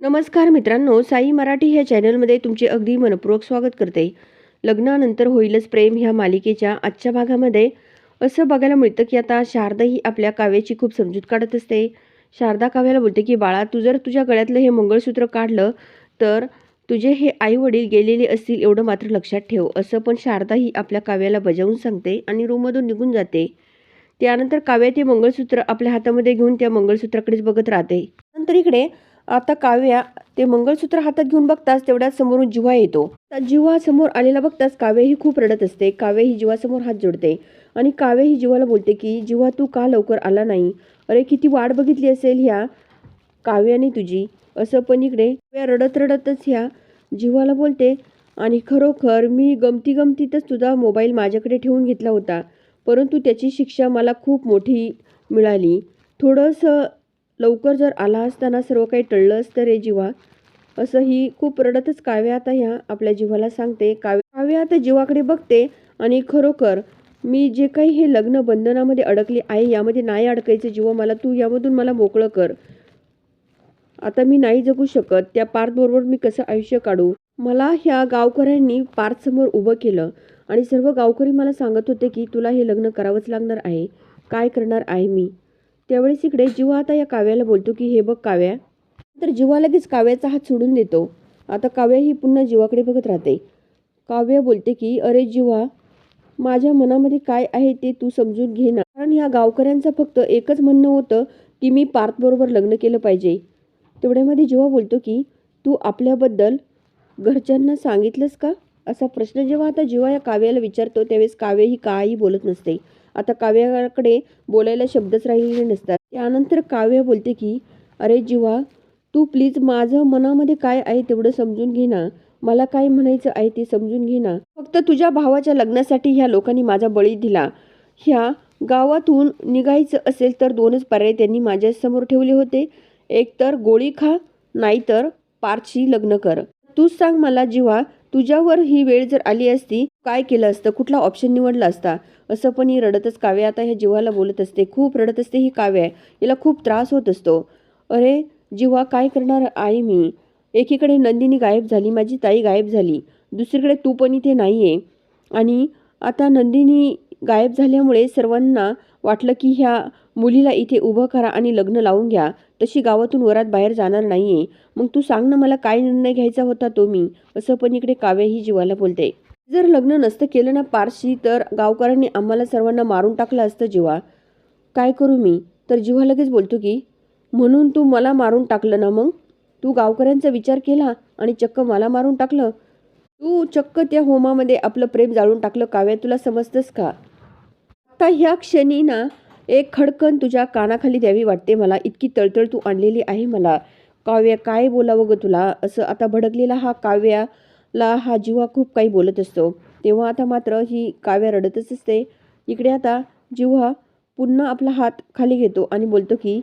नमस्कार मित्रांनो साई मराठी ह्या चॅनलमध्ये तुमचे अगदी मनपूर्वक स्वागत करते. लग्नानंतर होईलच प्रेम ह्या मालिकेच्या आजच्या भागामध्ये. असं बघायला मिळतं की आता शारदा ही आपल्या काव्याची खूप समजूत काढत असते. शारदा काव्याला बोलते की बाळा तू जर तुझ्या गळ्यातलं हे मंगळसूत्र काढलं तर तुझे हे आई वडील गेलेले असतील एवढं मात्र लक्षात ठेव असं पण शारदा ही आपल्या काव्याला बजावून सांगते आणि रूममधून निघून जाते. त्यानंतर काव्या ते मंगळसूत्र आपल्या हातामध्ये घेऊन त्या मंगळसूत्राकडेच बघत राहते. नंतर इकडे आता काव्या ते मंगळसूत्र हातात घेऊन बघताच तेवढ्या समोरून जिव्हा येतो. आता जिव्हा समोर आलेला बघताच काव्य ही खूप रडत असते. काव्य ही जिवासमोर हात जोडते आणि काव्य ही जिवाला बोलते की जिव्हा तू का लवकर आला नाही? अरे किती वाट बघितली असेल ह्या काव्याने तुझी. असं पण इकडे रडत रडतच ह्या जिवाला बोलते आणि खरोखर मी गमती गमतीतच तुझा मोबाईल माझ्याकडे ठेवून घेतला होता. परंतु त्याची शिक्षा मला खूप मोठी मिळाली. थोडंसं लवकर जर आला असताना सर्व काही टळलं असतं रे जीवा. असं ही खूप रडतच काव्य आता ह्या आपल्या जीवाला सांगते. काव्य काव्य आता जीवाकडे बघते आणि खरोखर मी जे काही हे लग्न बंधनामध्ये अडकले आहे यामध्ये नाही अडकायचं जीवा मला. तू यामधून मला मोकळं कर. आता मी नाही जगू शकत. त्या पार्थबरोबर मी कसं आयुष्य काढू? मला ह्या गावकऱ्यांनी पार्थसमोर उभं केलं आणि सर्व गावकरी मला सांगत होते की तुला हे लग्न करावंच लागणार आहे. काय करणार आहे मी? त्यावेळेस इकडे जीवा आता या काव्याला बोलतो की हे बघ काव्या. तर जीवा लगेच काव्याचा हात सोडून देतो. आता काव्या ही पुन्हा जीवाकडे बघत राहते. काव्या बोलते की अरे जीवा माझ्या मनामध्ये काय आहे ते तू समजून घे ना. कारण ह्या गावकऱ्यांचं फक्त एकच म्हणणं होतं की मी पार्थबरोबर लग्न केलं पाहिजे. तेवढ्यामध्ये जेव्हा बोलतो की तू आपल्याबद्दल घरच्यांना सांगितलंस का? असा प्रश्न जेव्हा आता जेव्हा या काव्याला विचारतो त्यावेळेस काव्य ही काही बोलत नसते. आता काव्याकडे बोलायला शब्दच राहिलेले नसतात. त्यानंतर काव्य बोलते की अरे जीवा तू प्लीज माझं मनामध्ये काय आहे तेवढं समजून घे ना. मला काय म्हणायचं आहे ते समजून घे ना. फक्त तुझ्या भावाच्या लग्नासाठी ह्या लोकांनी माझा बळी दिला. ह्या गावातून निघायचं असेल तर दोनच पर्याय त्यांनी माझ्यासमोर ठेवले होते. एक तर गोळी खा नाहीतर पारशी लग्न कर. तूच सांग मला जीवा तुझ्यावर ही वेळ जर आली असती काय केलं असतं? कुठला ऑप्शन निवडला असता? असं पण ही रडतच काव्य आता ह्या जीवाला बोलत असते खूप रडत असते ही काव्य आहे. हिला खूप त्रास होत असतो. अरे जीवा काय करणार आहे मी? एकीकडे नंदिनी गायब झाली माझी ताई गायब झाली. दुसरीकडे तू पण इथे नाही आहे आणि आता नंदिनी गायब झाल्यामुळे सर्वांना वाटलं की ह्या मुलीला इथे उभं करा आणि लग्न लावून घ्या. तशी गावातून वरात बाहेर जाणार नाही आहे मग तू सांग ना मला काय निर्णय घ्यायचा होता तो मी? असं पण इकडे काव्य ही जीवाला बोलते. जर लग्न नसतं केलं ना पारशी तर गावकऱ्यांनी आम्हाला सर्वांना मारून टाकलं असतं जीवा. काय करू मी? तर जीवा लगेच बोलतो की म्हणून तू मला मारून टाकलं ना मग? तू गावकऱ्यांचा विचार केला आणि चक्क मला मारून टाकलं? तू चक्क त्या होमामध्ये आपलं प्रेम जाळून टाकलं काव्या तुला समजतंस का? आता ह्या क्षणी ना एक खडकन तुझ्या कानाखाली द्यावी वाटते मला. इतकी तळतळ तू आणलेली आहे मला. काव्या काय बोलावं ग तुला? असं आता भडकलेला हा काव्या ला हा जिव्हा खूप काही बोलत असतो. तेव्हा आता मात्र ही काव्या रडतच असते. इकडे आता जिव्हा पुन्हा आपला हात खाली घेतो आणि बोलतो की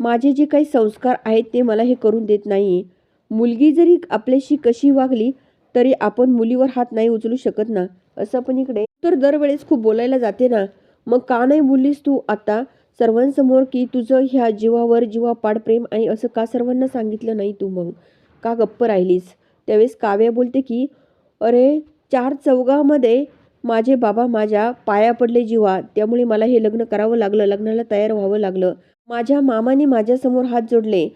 माझे जे काही संस्कार आहेत ते मला हे करून देत नाही मुलगी जरी आपल्याशी कशी वागली तरी आपण मुलीवर हात नाही उचलू शकत ना? असं पण इकडे तर दरवेळेस खूप बोलायला जाते ना. मग का नाही बोललीस तू आता? सर्वांसमोर की तुझं ह्या जीवावर जीवापाड प्रेम आहे असं का सर्वांना सांगितलं नाही तू मग? का गप्प राहिलीस? त्यावेळेस काव्या बोलते की अरे चार चौघामध्ये माझे बाबा माझ्या पाया पडले जीवा. त्यामुळे मला हे लग्न करावं लागलं. लग्नाला तयार व्हावं लागलं. माझ्या मामाने माझ्यासमोर हात जोडले.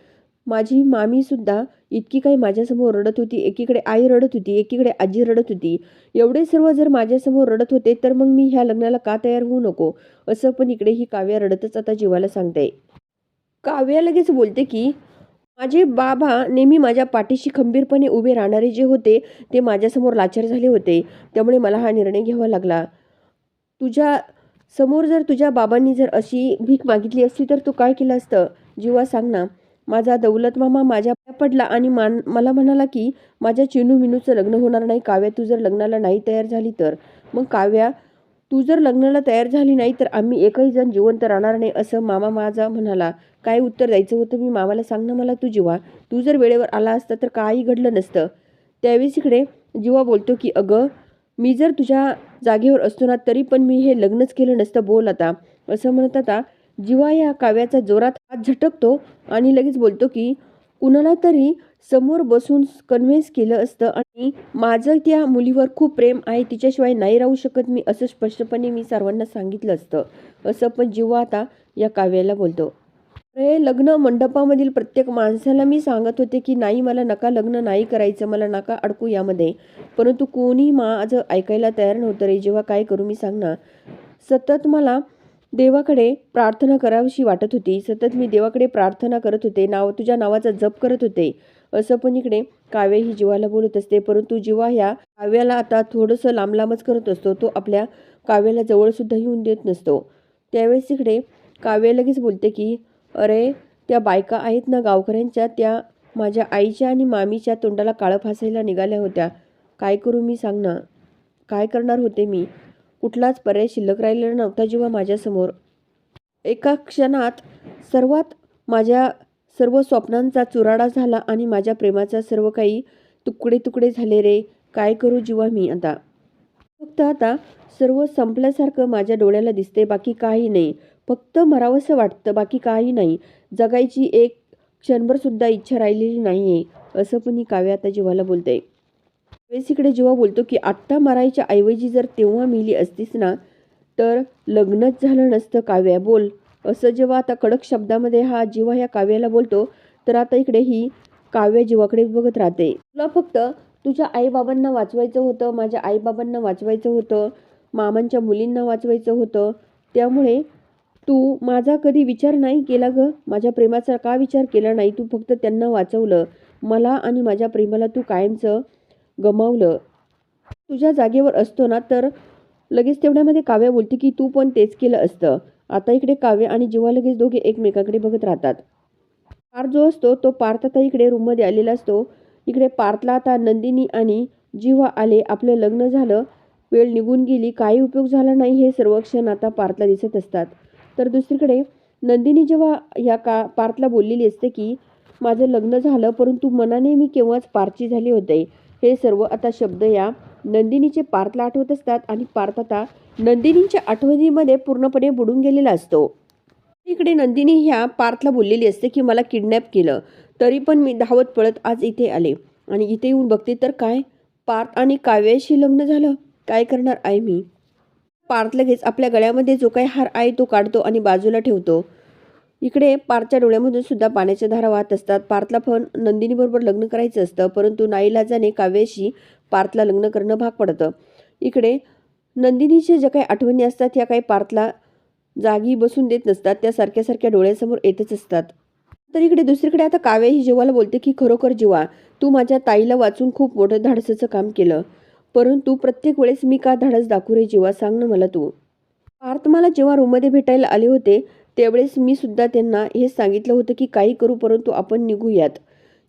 माझी मामीसुद्धा इतकी काही माझ्यासमोर रडत होती. एकीकडे आई रडत होती. एकीकडे आजी रडत होती. एवढे सर्व जर माझ्यासमोर रडत होते तर मग मी ह्या लग्नाला का तयार होऊ नको? असं पण इकडे ही काव्या रडतच आता जीवाला सांगते. काव्या लगेच बोलते की माझे बाबा नेहमी माझ्या पाठीशी खंबीरपणे उभे राहणारे जे होते ते माझ्यासमोर लाचार झाले होते. त्यामुळे मला हा निर्णय घ्यावा लागला. तुझ्या समोर जर तुझ्या बाबांनी जर अशी भीक मागितली असती तर तू काय केलं असतं? जीवा सांग ना. माझा दौलत मामा माझ्या पडला आणि मान मला म्हणाला की माझ्या चिनू मिनूचं लग्न होणार नाही. काव्या तू जर लग्नाला नाही तयार झाली तर. मग काव्या तू जर लग्नाला तयार झाली नाही तर आम्ही एकही जण जिवंत राहणार नाही असं मामा माझा म्हणाला. काय उत्तर द्यायचं होतं मी मामाला सांग ना मला तू जीवा तू जर वेळेवर आला असता तर काही घडलं नसतं. त्यावेळेस इकडे जीवा बोलतो की अगं मी जर तुझ्या जागेवर असतो ना तरी पण मी हे लग्नच केलं नसतं बोल आता. असं म्हणत आता जीवा या काव्याचा जोरात हात झटकतो आणि लगेच बोलतो की कुणाला तरी समोर बसून कन्व्हिन्स केलं असतं आणि माझं त्या मुलीवर खूप प्रेम आहे तिच्याशिवाय नाही राहू शकत मी असं स्पष्टपणे मी सर्वांना सांगितलं असतं. असं पण जीवा आता या काव्याला बोलतो. हे लग्न मंडपामधील प्रत्येक माणसाला मी सांगत होते की नाही मला नका लग्न नाही करायचं मला नका अडकू यामध्ये. परंतु कोणी माझं ऐकायला तयार नव्हतं रे. जेव्हा काय करू मी सांगणार? सतत मला देवाकडे प्रार्थना करावीशी वाटत होती. सतत मी देवाकडे प्रार्थना करत होते. नाव तुझ्या नावाचा जप करत होते. असं पण इकडे काव्य ही जीवाला बोलत असते. परंतु जीवा ह्या काव्याला आता थोडंसं लांबलांबच करत असतो तो आपल्या काव्याला जवळसुद्धा येऊन देत नसतो. त्यावेळेस इकडे काव्य लगेच बोलते की अरे त्या बायका आहेत ना गावकऱ्यांच्या त्या माझ्या आईच्या आणि मामीच्या तोंडाला काळं फासायला निघाल्या होत्या. काय करू मी सांग ना. काय करणार होते मी? कुठलाच पर्याय शिल्लक राहिलेला नव्हता जेव्हा माझ्यासमोर. एका क्षणात सर्वात माझ्या सर्व स्वप्नांचा चुराडा झाला आणि माझ्या प्रेमाचा सर्व काही तुकडे तुकडे झाले रे. काय करू जेव्हा मी आता? फक्त आता सर्व संपल्यासारखं माझ्या डोळ्याला दिसते बाकी काही नाही. फक्त मरावंसं वाटतं बाकी काही नाही. जगायची एक क्षणभरसुद्धा इच्छा राहिलेली नाही आहे असं पण ही काव्य आता जीवाला बोलते आहे इकडे जेव्हा बोलतो की आत्ता मरायच्या ऐवजी जर तेव्हा मिली असतीस ना तर लग्नच झालं नसतं काव्या बोल. असं जेव्हा आता कडक शब्दामध्ये हा जीवा ह्या काव्याला बोलतो तर आता इकडे ही काव्य जीवाकडे बघत राहते. तुला फक्त तुझ्या आईबाबांना वाचवायचं होतं माझ्या आईबाबांना वाचवायचं होतं मामांच्या मुलींना वाचवायचं होतं त्यामुळे तू माझा कधी विचार नाही केला ग? माझ्या प्रेमाचा का विचार केला नाही? तू फक्त त्यांना वाचवलं. मला आणि माझ्या प्रेमाला तू कायमचं गमावलं. तुझ्या जागेवर असतो ना तर लगेच तेवढ्यामध्ये काव्य बोलते की तू पण तेच केलं असतं. आता इकडे काव्य आणि जीवा लगेच दोघे एकमेकाकडे बघत राहतात. पार्थ जो असतो तो पार्थ आता इकडे रूममध्ये आलेला असतो. इकडे पार्थला आता नंदिनी आणि जीवा आले. आपलं लग्न झालं. वेळ निघून गेली. काही उपयोग झाला नाही. हे सर्व क्षण आता पार्थला दिसत असतात. तर दुसरीकडे नंदिनी जेव्हा या का पार्थला बोललेली असते की माझं लग्न झालं परंतु मनाने मी केव्हाच पारची झाली होते? हे सर्व आता शब्द या नंदिनीचे पार्थला आठवत असतात आणि पार्थ आता नंदिनीच्या आठवणीमध्ये पूर्णपणे बुडून गेलेला असतो. इकडे नंदिनी ह्या पार्थला बोललेली असते की मला किडनॅप केलं तरी पण मी धावत पळत आज इथे आले. आणि इथे येऊन बघते तर काय? पार्थ आणि काव्याशी लग्न झालं? काय करणार आहे मी? पार्थ लगेच आपल्या गळ्यामध्ये जो काही हार आहे तो काढतो आणि बाजूला ठेवतो. इकडे पार्थच्या डोळ्यामधून सुद्धा पाण्याच्या धारा वाहत असतात. पार्थला पण नंदिनीबरोबर लग्न करायचं असतं परंतु नाईलाजाने काव्याशी पार्थला लग्न करणं भाग पडतं. इकडे नंदिनीच्या ज्या काही आठवणी असतात ह्या काही पार्थला जागी बसून देत नसतात त्या सारख्या सारख्या डोळ्यासमोर येतच असतात. तर इकडे दुसरीकडे आता काव्य ही बोलते की खरोखर जीवा तू माझ्या ताईला वाचून खूप मोठं धाडसाचं काम केलं. परंतु प्रत्येक वेळेस मी का धाडस दाखवू रे जीवा? सांग ना मला तू. पार्थ मला जेव्हा रूममध्ये भेटायला आले होते त्यावेळेस मी सुद्धा त्यांना हे सांगितलं होतं की काही करू परंतु आपण निघूयात.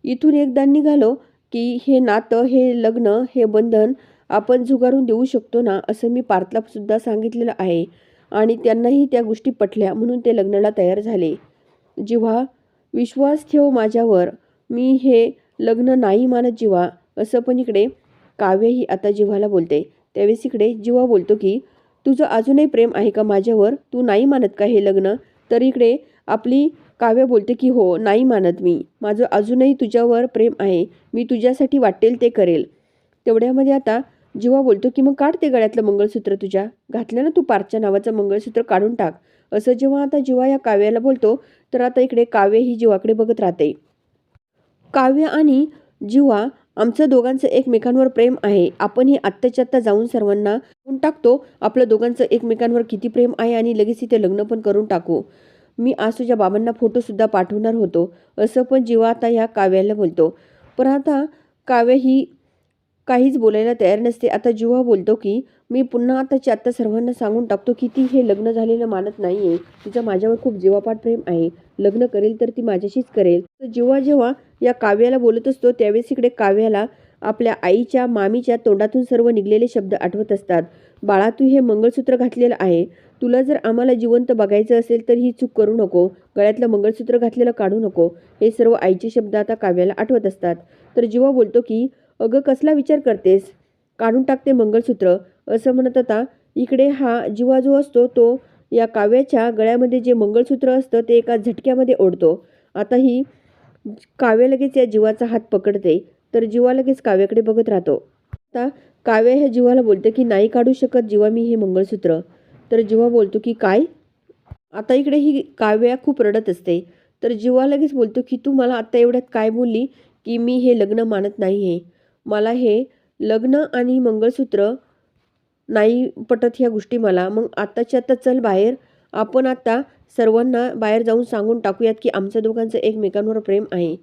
इथून एकदा निघालो की हे नातं हे लग्न हे बंधन आपण झुगारून देऊ शकतो ना असं मी पार्थला सुद्धा सांगितलेलं आहे. आणि त्यांनाही त्या गोष्टी पटल्या म्हणून ते लग्नाला तयार झाले. जेव्हा विश्वास ठेव माझ्यावर. मी हे लग्न नाही मानत जीवा असं पण इकडे काव्य ही आता जिव्हाला बोलते. त्यावेळेस इकडे जिवा बोलतो की तुझं अजूनही प्रेम आहे का माझ्यावर? तू नाही मानत का हे लग्न? तर इकडे आपली काव्य बोलते की हो नाही मानत मी. माझं अजूनही तुझ्यावर प्रेम आहे. मी तुझ्यासाठी वाटेल ते करेल. तेवढ्यामध्ये आता जिवा बोलतो की मग काढ ते गळ्यातलं मंगळसूत्र तुझ्या. घातलं ना तू पारच्या नावाचं मंगळसूत्र काढून टाक. असं जेव्हा आता जिवा या काव्याला बोलतो तर आता इकडे काव्य ही जीवाकडे बघत राहते. काव्य आणि जिवा आमचं दोघांचं एकमेकांवर प्रेम आहे. आपण हे आत्ताच्या आत्ता जाऊन सर्वांना सांगून टाकतो. आपलं दोघांचं एकमेकांवर किती प्रेम आहे आणि लगेच इथे लग्न पण करून टाकू. मी आज तुझ्या बाबांना फोटोसुद्धा पाठवणार होतो. असं पण जीवा आता ह्या काव्याला बोलतो. पण आता काव्य ही काहीच बोलायला तयार नसते. आता जीवा बोलतो की मी पुन्हा आताच्या आत्ता सर्वांना सांगून टाकतो की ती हे लग्न झालेलं मानत नाही आहे तिचं माझ्यावर खूप जीवापाठ प्रेम आहे. लग्न करेल तर ती माझ्याशीच करेल. तर जेव्हा जेव्हा या काव्याला बोलत असतो त्यावेळेस इकडे काव्याला आपल्या आईच्या मामीच्या तोंडातून सर्व निघलेले शब्द आठवत असतात. बाळा तू हे मंगळसूत्र घातलेलं आहे. तुला जर आम्हाला जिवंत बघायचं असेल तर ही चूक करू नको. गळ्यातलं मंगळसूत्र घातलेलं काढू नको. हे सर्व आईचे शब्द आता काव्याला आठवत असतात. तर जेव्हा बोलतो की अगं कसला विचार करतेस? काढून टाकते मंगळसूत्र. असं म्हणत होता. इकडे हा जीवा जो असतो तो या काव्याच्या गळ्यामध्ये जे मंगळसूत्र असतं ते एका झटक्यामध्ये ओढतो. आता ही काव्य लगेच या जीवाचा हात पकडते. तर जीवा लगेच काव्याकडे बघत राहतो. आता काव्य ह्या जीवाला बोलते की नाही काढू शकत जीवा मी हे मंगळसूत्र. तर जीवा बोलतो की काय? आता इकडे ही काव्या खूप रडत असते. तर जीवा लगेच बोलतो की तू मला आत्ता एवढ्यात काय बोलली की मी हे लग्न मानत नाही आहे मला हे लग्न आणि मंगळसूत्र नाही पटत ह्या गोष्टी मला. मग आत्ताच्या आत्ता चल बाहेर. आपण आता सर्वांना बाहेर जाऊन सांगून टाकूयात की आमच्या दोघांचं एकमेकांवर प्रेम आहे.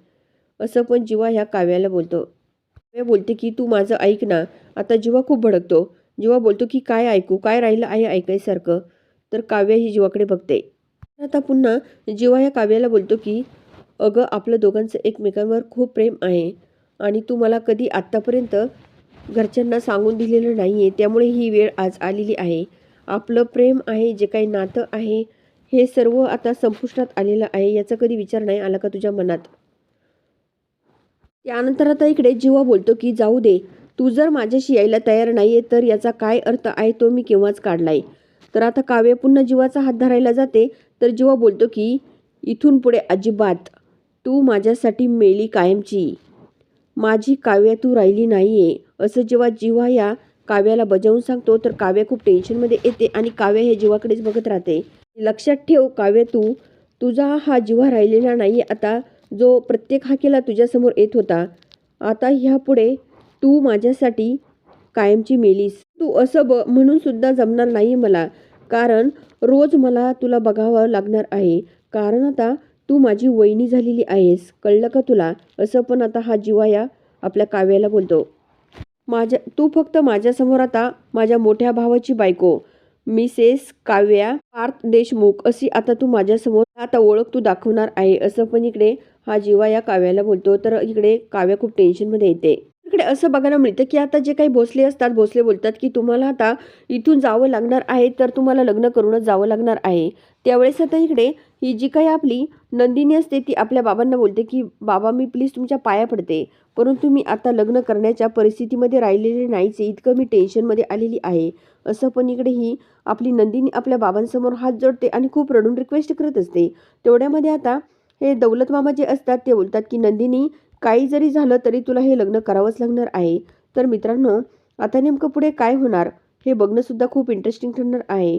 असं पण जीवा ह्या काव्याला बोलतो. काव्य बोलते की तू माझं ऐक ना. आता जीवा खूप भडकतो. जीवा बोलतो की काय ऐकू? काय राहिलं आहे ऐकायसारखं? तर काव्य ही जीवाकडे बघते. आता पुन्हा जीवा ह्या काव्याला बोलतो की अगं आपलं दोघांचं एकमेकांवर खूप प्रेम आहे. आणि तू मला कधी आत्तापर्यंत घरच्यांना सांगून दिलेलं नाही आहे त्यामुळे ही वेळ आज आलेली आहे. आपलं प्रेम आहे जे काही नातं आहे हे सर्व आता संपुष्टात आलेलं आहे याचा कधी विचार नाही आला का तुझ्या मनात? त्यानंतर आता इकडे जीवा बोलतो की जाऊ दे तू जर माझ्याशी यायला तयार नाही आहे तर याचा काय अर्थ आहे तो मी केव्हाच काढलाय? तर आता काव्य पुन्हा जीवाचा हात धरायला जाते तर जीवा बोलतो की इथून पुढे अजिबात तू माझ्यासाठी मेली कायमची. माझी काव्य तू राहिली नाहीये. असं जेव्हा जिव्हा या काव्याला बजावून सांगतो तर काव्य खूप टेन्शनमध्ये येते आणि काव्य हे जीवाकडेच बघत राहते. लक्षात ठेव काव्य तू तुझा हा जिव्हा राहिलेला नाही आता जो प्रत्येक हाकेला तुझ्यासमोर येत होता आता ह्यापुढे तू माझ्यासाठी कायमची मेलीस. तू असं ब म्हणून सुद्धा जमणार नाही मला कारण रोज मला तुला बघावं लागणार आहे. कारण आता तू माझी वहिनी झालेली आहेस कळलं का तुला? असं पण आता हा जिवाया आपल्या काव्याला बोलतो. माझ्या तू फक्त माझ्यासमोर आता माझ्या मोठ्या भावाची बायको. मिसेस काव्या पार्थ देशमुख अशी आता तू माझ्यासमोर आता ओळख तू दाखवणार आहे असं पण इकडे हा जीवा या काव्याला बोलतो. तर इकडे काव्या खूप टेन्शनमध्ये येते. इकडे असं बघायला मिळतं की आता जे काही भोसले असतात भोसले बोलतात की तुम्हाला आता इथून जावं लागणार आहे तर तुम्हाला लग्न करूनच जावं लागणार आहे. त्यावेळेस आता इकडे ही जी काही आपली नंदिनी असते ती आपल्या बाबांना बोलते की बाबा मी प्लीज तुमच्या पाया पडते. परंतु मी आता लग्न करण्याच्या परिस्थितीमध्ये राहिलेले नाहीच आहे. इतकं मी टेन्शनमध्ये आलेली आहे. असं पण इकडे ही आपली नंदिनी आपल्या बाबांसमोर हात जोडते आणि खूप रडून रिक्वेस्ट करत असते. तेवढ्यामध्ये आता हे दौलत मामा जे असतात ते बोलतात की नंदिनी काही जरी झालं तरी तुला हे लग्न करावंच लागणार आहे. तर मित्रांनो आता नेमकं पुढे काय होणार? हे बघणंसुद्धा खूप इंटरेस्टिंग ठरणार आहे.